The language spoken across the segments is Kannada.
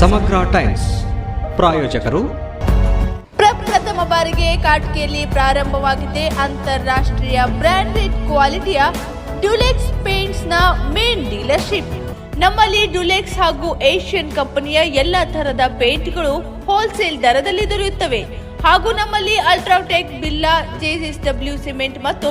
ಸಮಗ್ರ ಟೈಮ್ಸ್ ಪ್ರಾಯೋಜಕರು. ಪ್ರಪ್ರಥಮ ಬಾರಿಗೆ ಕಾಟ್ಕೆಯಲ್ಲಿ ಪ್ರಾರಂಭವಾಗಿದೆ ಅಂತಾರಾಷ್ಟ್ರೀಯ ಬ್ರಾಂಡೆಡ್ ಕ್ವಾಲಿಟಿಯ ಡ್ಯುಲೆಕ್ಸ್ ಪೇಂಟ್ಸ್ನ ಮೇನ್ ಡೀಲರ್ಶಿಪ್. ನಮ್ಮಲ್ಲಿ ಡ್ಯುಲೆಕ್ಸ್ ಹಾಗೂ ಏಷ್ಯನ್ ಕಂಪನಿಯ ಎಲ್ಲ ತರಹದ ಪೇಂಟ್ಗಳು ಹೋಲ್ಸೇಲ್ ದರದಲ್ಲಿ ದೊರೆಯುತ್ತವೆ. ಹಾಗೂ ನಮ್ಮಲ್ಲಿ ಅಲ್ಟ್ರಾಟೆಕ್ ಬಿಲ್ಲಾ ಜೆಎಸ್ಡಬ್ಲ್ಯೂ ಸಿಮೆಂಟ್ ಮತ್ತು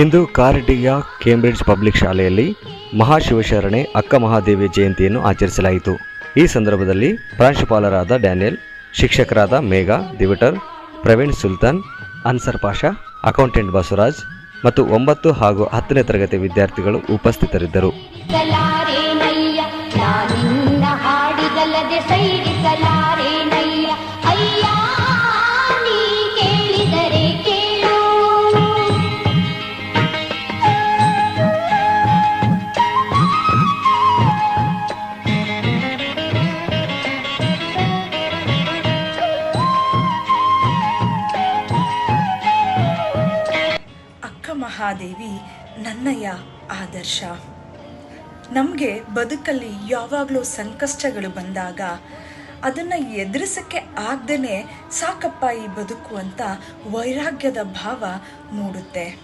ಇಂದು ಕಾರ್ಡಿಯ ಕೇಂಬ್ರಿಡ್ಜ್ ಪಬ್ಲಿಕ್ ಶಾಲೆಯಲ್ಲಿ ಮಹಾಶಿವಶರಣೆ, ಅಕ್ಕ ಮಹಾದೇವಿ ಜಯಂತಿಯನ್ನು ಆಚರಿಸಲಾಯಿತು. ಈ ಸಂದರ್ಭದಲ್ಲಿ ಪ್ರಾಂಶುಪಾಲರಾದ ಡ್ಯಾನಿಯಲ್, ಶಿಕ್ಷಕರಾದ ಮೇಘಾ, ದಿವಿಟರ್, ಪ್ರವೀಣ್ ಸುಲ್ತಾನ್, ಅನ್ಸರ್ ಪಾಷಾ, ಅಕೌಂಟೆಂಟ್ ಬಸವರಾಜ್ ಮತ್ತು ಒಂಬತ್ತು ಹಾಗೂ ಹತ್ತನೇ ತರಗತಿ ವಿದ್ಯಾರ್ಥಿಗಳು ಉಪಸ್ಥಿತರಿದ್ದರು. ಮಹಾದೇವಿ ನನ್ನಯ ಆದರ್ಶ. ನಮಗೆ ಬದುಕಲ್ಲಿ ಯಾವಾಗಲೂ ಸಂಕಷ್ಟಗಳು ಬಂದಾಗ ಅದನ್ನು ಎದುರಿಸಕ್ಕೆ ಆಗ್ದೇ ಸಾಕಪ್ಪ ಈ ಬದುಕು ಅಂತ ವೈರಾಗ್ಯದ ಭಾವ ಮೂಡುತ್ತೆ.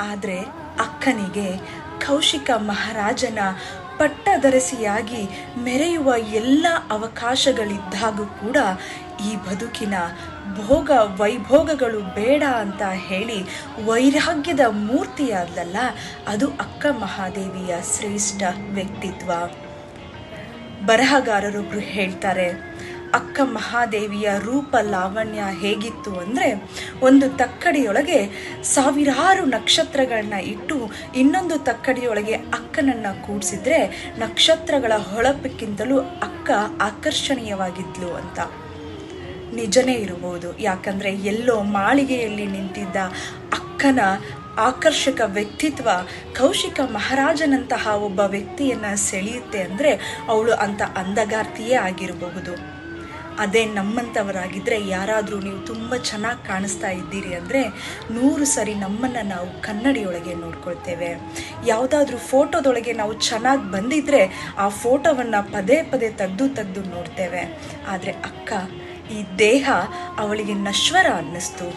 ಆದರೆ ಅಕ್ಕನಿಗೆ ಕೌಶಿಕ ಮಹಾರಾಜನ ಪಟ್ಟದರಸಿಯಾಗಿ ಮೆರೆಯುವ ಎಲ್ಲ ಅವಕಾಶಗಳಿದ್ದಾಗೂ ಕೂಡ ಈ ಬದುಕಿನ ಭೋಗ ವೈಭೋಗಗಳು ಬೇಡ ಅಂತ ಹೇಳಿ ವೈರಾಗ್ಯದ ಮೂರ್ತಿಯಾದಲ್ಲ ಅದು ಅಕ್ಕ ಮಹಾದೇವಿಯ ಶ್ರೇಷ್ಠ ವ್ಯಕ್ತಿತ್ವ. ಬರಹಗಾರರೊಬ್ಬರು ಹೇಳ್ತಾರೆ ಅಕ್ಕ ಮಹಾದೇವಿಯ ರೂಪ ಲಾವಣ್ಯ ಹೇಗಿತ್ತು ಅಂದರೆ ಒಂದು ತಕ್ಕಡಿಯೊಳಗೆ ಸಾವಿರಾರು ನಕ್ಷತ್ರಗಳನ್ನ ಇಟ್ಟು ಇನ್ನೊಂದು ತಕ್ಕಡಿಯೊಳಗೆ ಅಕ್ಕನನ್ನು ಕೂಡಿಸಿದ್ರೆ ನಕ್ಷತ್ರಗಳ ಹೊಳಪಕ್ಕಿಂತಲೂ ಅಕ್ಕ ಆಕರ್ಷಣೀಯವಾಗಿದ್ಲು ಅಂತ. ನಿಜನೇ ಇರಬಹುದು ಯಾಕಂದರೆ ಎಲ್ಲೋ ಮಾಳಿಗೆಯಲ್ಲಿ ನಿಂತಿದ್ದ ಅಕ್ಕನ ಆಕರ್ಷಕ ವ್ಯಕ್ತಿತ್ವ ಕೌಶಿಕ ಮಹಾರಾಜನಂತಹ ಒಬ್ಬ ವ್ಯಕ್ತಿಯನ್ನು ಸೆಳೆಯುತ್ತೆ ಅಂದರೆ ಅವಳು ಅಂಥ ಅಂದಗಾರ್ತಿಯೇ ಆಗಿರಬಹುದು. ಅದೇ ನಮ್ಮಂಥವರಾಗಿದ್ದರೆ ಯಾರಾದರೂ ನೀವು ತುಂಬ ಚೆನ್ನಾಗಿ ಕಾಣಿಸ್ತಾ ಇದ್ದೀರಿ ಅಂದರೆ ನೂರು ಸರಿ ನಮ್ಮನ್ನು ನಾವು ಕನ್ನಡಿಯೊಳಗೆ ನೋಡ್ಕೊಳ್ತೇವೆ. ಯಾವುದಾದ್ರೂ ಫೋಟೋದೊಳಗೆ ನಾವು ಚೆನ್ನಾಗಿ ಬಂದಿದ್ದರೆ ಆ ಫೋಟೋವನ್ನು ಪದೇ ಪದೇ ತೆಗೆದು ತೆಗೆದು ನೋಡ್ತೇವೆ. ಆದರೆ ಅಕ್ಕ, ಈ ದೇಹ ಅವಳಿಗೆ ನಶ್ವರ ಅನ್ನಿಸ್ತು.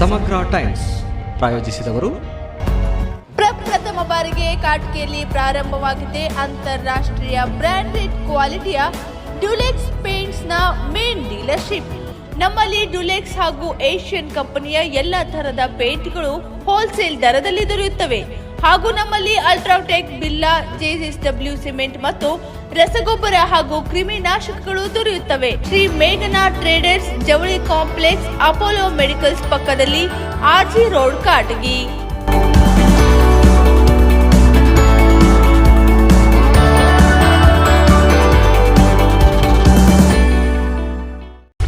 ಸಮಗ್ರ ಟೈಮ್ಸ್ ಪ್ರಾಯೋಜಿಸಿದವರು ಪ್ರಪ್ರಥಮ ಕಾಟಿಕೆಯಲ್ಲಿ ಪ್ರಾರಂಭವಾಗಿದೆ. ಅಂತಾರಾಷ್ಟ್ರೀಯ ಬ್ರಾಂಡೆಡ್ ಕ್ವಾಲಿಟಿಯ ಡ್ಯುಲೆಕ್ಸ್ ಪೇಂಟ್ಸ್ನ ಮೇನ್ ಡೀಲರ್ಶಿಪ್. ನಮ್ಮಲ್ಲಿ ಡ್ಯುಲೆಕ್ಸ್ ಹಾಗೂ ಏಷ್ಯನ್ ಕಂಪನಿಯ ಎಲ್ಲ ತರಹದ ಪೇಂಟ್ಗಳು ಹೋಲ್ಸೇಲ್ ದರದಲ್ಲಿ ದೊರೆಯುತ್ತವೆ. ಹಾಗೂ ನಮ್ಮಲ್ಲಿ ಅಲ್ಟ್ರಾಟೆಕ್ ಬಿಲ್ಲಾ ಜೆಎಸ್ಡಬ್ಲ್ಯೂ ಸಿಮೆಂಟ್ ಮತ್ತು ರಸಗೊಬ್ಬರ ಹಾಗೂ ಕ್ರಿಮಿನಾಶಕಗಳು ದೊರೆಯುತ್ತವೆ. ಶ್ರೀ ಮೇಘನಾ ಟ್ರೇಡರ್ಸ್ ಜವಳಿ ಕಾಂಪ್ಲೆಕ್ಸ್ ಅಪೋಲೋ ಮೆಡಿಕಲ್ಸ್ ಪಕ್ಕದಲ್ಲಿ R G road, Katagi.